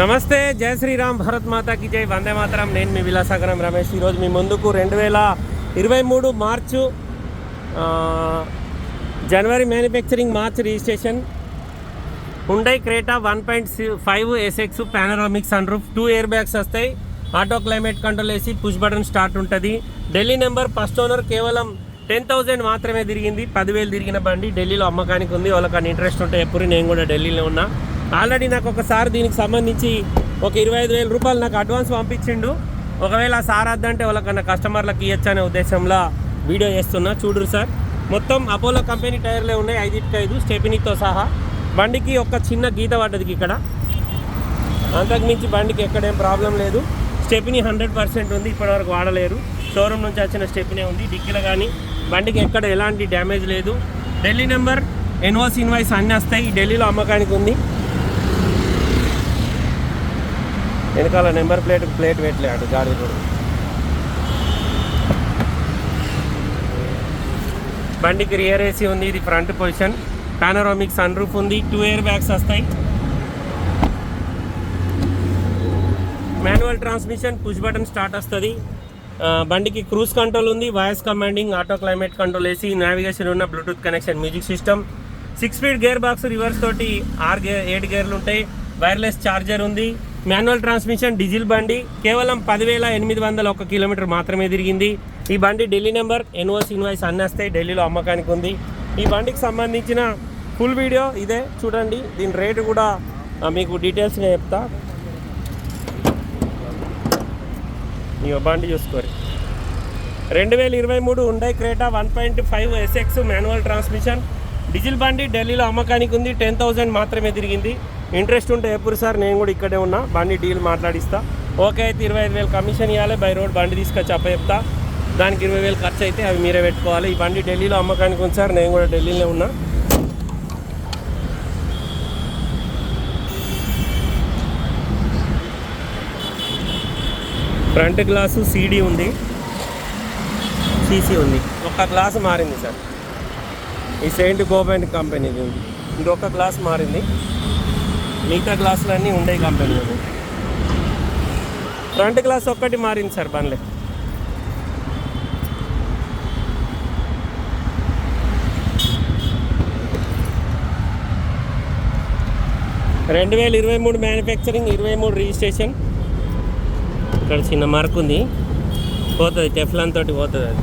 నమస్తే జయ శ్రీరామ్ భరత్ మాతాకి జై వందే మాతరం. నేను మీ విలాసాగరం రమేష్. ఈరోజు మీ ముందుకు రెండు వేల ఇరవై మూడు మార్చు జనవరి manufacturing March registration. Hyundai Creta one point five SX panoramic sunroof. Two airbags వస్తాయి. ఆటో క్లైమేట్ కంట్రోల్ వేసి పుష్ బటన్ స్టార్ట్ ఉంటుంది. ఢిల్లీ నెంబర్ ఫస్ట్ ఓనర్ కేవలం టెన్ థౌజండ్ మాత్రమే తిరిగింది. పదివేలు తిరిగిన బండి ఢిల్లీలో అమ్మకానికి ఉంది. వాళ్ళకి ఇంట్రెస్ట్ ఉంటే ఎప్పుడు నేను కూడా ఢిల్లీలో ఉన్నా. ఆల్రెడీ నాకు ఒకసారి దీనికి సంబంధించి ఒక ఇరవై ఐదు వేల రూపాయలు నాకు అడ్వాన్స్ పంపించిండు. ఒకవేళ సార్ వద్దంటే వాళ్ళకన్నా కస్టమర్లకు ఇవ్వచ్చు అనే ఉద్దేశంలో వీడియో చేస్తున్నా. చూడరు సార్. మొత్తం అపోలో కంపెనీ టైర్లే ఉన్నాయి ఐదుకి ఐదు స్టెపినీతో సహా. బండికి ఒక చిన్న గీత పడ్డది ఇక్కడ. అంతకుమించి బండికి ఎక్కడేం ప్రాబ్లం లేదు. స్టెపినీ హండ్రెడ్ పర్సెంట్ ఉంది ఇప్పటివరకు వాడలేరు. షోరూమ్ నుంచి వచ్చిన స్టెపినే ఉంది డిక్కీలో కానీ. బండికి ఎక్కడ ఎలాంటి డ్యామేజ్ లేదు. ఢిల్లీ నెంబర్ ఎన్ఓస్ ఇన్వాయిస్ అన్నీ వస్తాయి. ఢిల్లీలో అమ్మకానికి ఉంది. వెనకాల నెంబర్ ప్లేట్ ప్లేట్ పెట్టలేడు గాడి కూడా బండికి రియర్ ఏసీ ఉంది ఇది front position panoramic sun roof ఉంది టూ ఇయర్ బ్యాగ్స్ వస్తాయి. Manual transmission push button start వస్తుంది. బండికి క్రూజ్ కంట్రోల్ ఉంది voice commanding auto climate control AC navigation ఉన్న Bluetooth connection music system six speed gear box reverse తోటి ఆరు gear ఏడు గేర్లు ఉంటాయి. వైర్లెస్ ఛార్జర్ ఉంది. మాన్యువల్ ట్రాన్స్మిషన్ డీజిల్ బండి కేవలం పదివేల ఎనిమిది వందల ఒక కిలోమీటర్ మాత్రమే తిరిగింది. ఈ బండి ఢిల్లీ నెంబర్ ఎన్ఓసి ఇన్వాయిస్ అన్నీ వస్తాయి ఢిల్లీలో అమ్మకానికి ఉంది. ఈ బండికి సంబంధించిన ఫుల్ వీడియో ఇదే. చూడండి దీని రేటు కూడా మీకు మీకు నేను చెప్తా. ఈ బండి చూసుకోరు. రెండు వేల ఇరవై మూడు ఉండే Creta one point five SX manual transmission. Diesel బండి ఢిల్లీలో అమ్మకానికి ఉంది. టెన్ థౌజండ్ మాత్రమే తిరిగింది. ఇంట్రెస్ట్ ఉంటే ఎప్పుడు సార్? నేను కూడా ఇక్కడే ఉన్నా. బండి డీల్ మాట్లాడిస్తా. ఓకే అయితే ఇరవై ఐదు వేలు కమిషన్ ఇవ్వాలి బై రోడ్ బండి తీసుకొచ్చి అప్ప చెప్తా దానికి ఇరవై వేలు ఖర్చు అయితే అవి మీరే పెట్టుకోవాలి. ఈ బండి ఢిల్లీలో అమ్మకానికి ఉంది సార్. నేను కూడా ఢిల్లీలో ఉన్నా. ఫ్రంట్ గ్లాసు సీడీ ఉంది. సీసీ ఉంది. ఒక గ్లాస్ మారింది సార్. ఈ సెయింట్ గోబెంట్ కంపెనీది ఉంది ఇంకొక గ్లాస్ మారింది. మిగతా గ్లాసులన్నీ ఉండే కంపెనీ ఉంది ఫ్రంట్ గ్లాస్ ఒక్కటి మారింది సార్ బండ్లే. రెండు వేల ఇరవై మూడు మ్యానుఫ్యాక్చరింగ్ ఇరవై మూడు రిజిస్ట్రేషన్ ఇక్కడ చిన్న మార్క్ ఉంది. పోతుంది టెఫ్లాన్ తోటి పోతుంది అది.